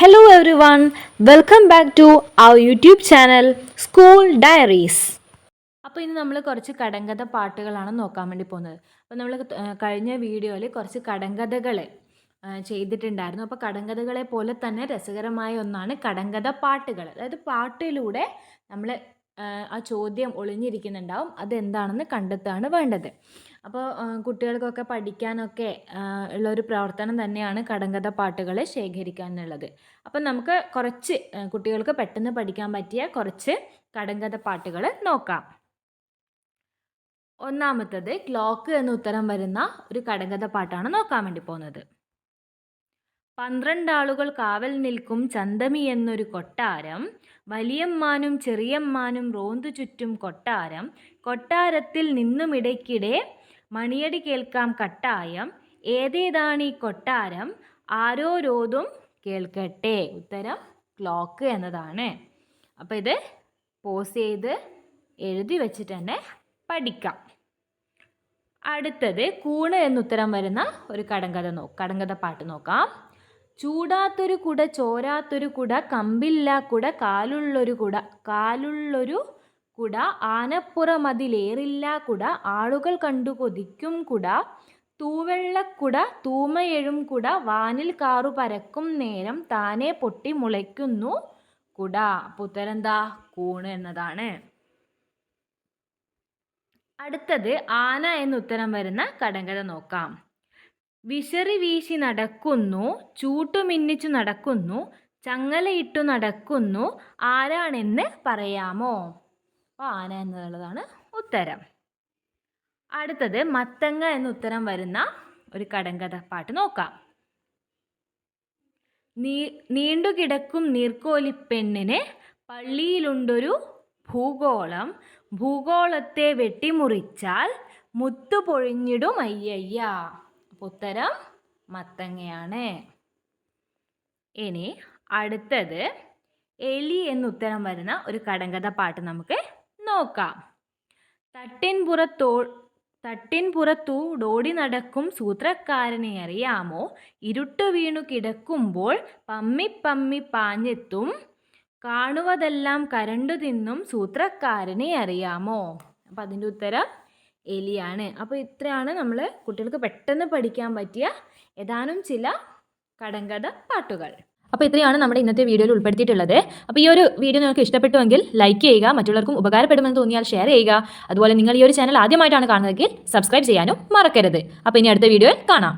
Hello one welcome back to our YouTube channel school diaries അപ്പോൾ ഇന്ന് നമ്മൾ കുറച്ച് കടങ്കഥ പാട്ടുകളാണ് നോക്കാൻ വേണ്ടി പോകുന്നത്. അപ്പോൾ നമ്മൾ കഴിഞ്ഞ വീഡിയോയിൽ കുറച്ച് കടങ്കഥകൾ ചെയ്തിട്ടുണ്ടായിരുന്നു. അപ്പോൾ കടങ്കഥകളെ പോലെ തന്നെ രസകരമായ ഒന്നാണ് കടങ്കഥ പാട്ടുകൾ അതായത് പാട്ടിലൂടെ നമ്മൾ ആ ചോദ്യം ഒളിഞ്ഞിരിക്കുന്നുണ്ടാവും. അതെന്താണെന്ന് കണ്ടെത്താണ് വേണ്ടത്. അപ്പോൾ കുട്ടികൾക്കൊക്കെ പഠിക്കാനൊക്കെ ഉള്ള ഒരു പ്രവർത്തനം തന്നെയാണ് കടങ്കഥ പാട്ടുകൾ ശേഖരിക്കുക എന്നുള്ളത് അപ്പം നമുക്ക് കുറച്ച് കുട്ടികൾക്ക് പെട്ടെന്ന് പഠിക്കാൻ പറ്റിയ കുറച്ച് കടങ്കഥ പാട്ടുകൾ നോക്കാം. ഒന്നാമത്തത് ക്ലോക്ക് എന്ന് ഉത്തരം വരുന്ന ഒരു കടങ്കഥ പാട്ടാണ് നോക്കാൻ വേണ്ടി പോകുന്നത്. പന്ത്രണ്ടാളുകൾ കാവൽ നിൽക്കും ചന്തമി എന്നൊരു കൊട്ടാരം വലിയമ്മാനും ചെറിയമ്മാനും റോന്തു ചുറ്റും കൊട്ടാരം കൊട്ടാരത്തിൽ നിന്നുമിടയ്ക്കിടെ മണിയടി കേൾക്കാം കട്ടായം ഏതേതാണ് ഈ കൊട്ടാരം ആരോരോതും കേൾക്കട്ടെ. ഉത്തരം ക്ലോക്ക് എന്നതാണ്. അപ്പോൾ ഇത് പോസ് ചെയ്ത് എഴുതി വെച്ചിട്ട് തന്നെ പഠിക്കാം. അടുത്തത് കൂണ് എന്നുത്തരം വരുന്ന ഒരു കടങ്കഥ നോ കടങ്കഥ പാട്ട് നോക്കാം. ചൂടാത്തൊരു കുട ചോരാത്തൊരു കുട കമ്പില്ല കുട കാലുള്ളൊരു കുട. കാലുള്ളൊരു കുട ആനപ്പുറമതിലേറില്ല കുട ആളുകൾ കണ്ടു കൊതിക്കും കുട. തൂവെള്ളക്കുട തൂമയെഴും കുട വാനിൽ കാറു പരക്കും നേരം താനെ പൊട്ടി മുളയ്ക്കുന്നു കുട. അപ്പോൾ കൂണ് എന്നതാണ്. അടുത്തത് ആന എന്ന് ഉത്തരം വരുന്ന കടങ്കഥ നോക്കാം. വിശറി വീശി നടക്കുന്നു ചൂട്ടുമിന്നിച്ചു നടക്കുന്നു ചങ്ങലയിട്ടു നടക്കുന്നു ആരാണെന്ന് പറയാമോ? അപ്പോൾ ആന എന്നുള്ളതാണ് ഉത്തരം. അടുത്തത് മത്തങ്ങ എന്ന ഉത്തരം വരുന്ന ഒരു കടങ്കഥ പാട്ട് നോക്കാം. നീ നീണ്ടുകിടക്കും നീർക്കോലിപ്പെണ്ണിന് പള്ളിയിലുണ്ടൊരു ഭൂഗോളം. ഭൂഗോളത്തെ വെട്ടിമുറിച്ചാൽ മുത്തു പൊഴിഞ്ഞിടും അയ്യയ്യ. ഉത്തരം മത്തങ്ങയാണ്. ഇനി അടുത്തത് എലി എന്നുത്തരം വരുന്ന ഒരു കടങ്കഥ പാട്ട് നമുക്ക് നോക്കാം. തട്ടിൻപുറത്തോ തട്ടിൻപുറത്തൂടോടി നടക്കും സൂത്രക്കാരനെ അറിയാമോ? ഇരുട്ട് വീണു കിടക്കുമ്പോൾ പമ്മി പമ്മി പാഞ്ഞെത്തും. കാണുവതെല്ലാം കരണ്ടു തിന്നും സൂത്രക്കാരനെ അറിയാമോ? അപ്പം അതിന്റെ ഉത്തരം എലിയാണ്. അപ്പോൾ ഇത്രയാണ് നമ്മൾ കുട്ടികൾക്ക് പെട്ടെന്ന് പഠിക്കാൻ പറ്റിയ ഏതാനും ചില കടങ്കഥ പാട്ടുകൾ. അപ്പോൾ ഇത്രയാണ് നമ്മുടെ ഇന്നത്തെ വീഡിയോയിൽ ഉൾപ്പെടുത്തിയിട്ടുള്ളത്. അപ്പോൾ ഈ ഒരു വീഡിയോ നിങ്ങൾക്ക് ഇഷ്ടപ്പെട്ടുവെങ്കിൽ ലൈക്ക് ചെയ്യുക മറ്റുള്ളവർക്കും ഉപകാരപ്പെടുമെന്ന് തോന്നിയാൽ ഷെയർ ചെയ്യുക. അതുപോലെ നിങ്ങൾ ഈ ഒരു ചാനൽ ആദ്യമായിട്ടാണ് കാണുന്നതെങ്കിൽ സബ്സ്ക്രൈബ് ചെയ്യാനും മറക്കരുത്. അപ്പോൾ ഇനി അടുത്ത വീഡിയോയിൽ കാണാം.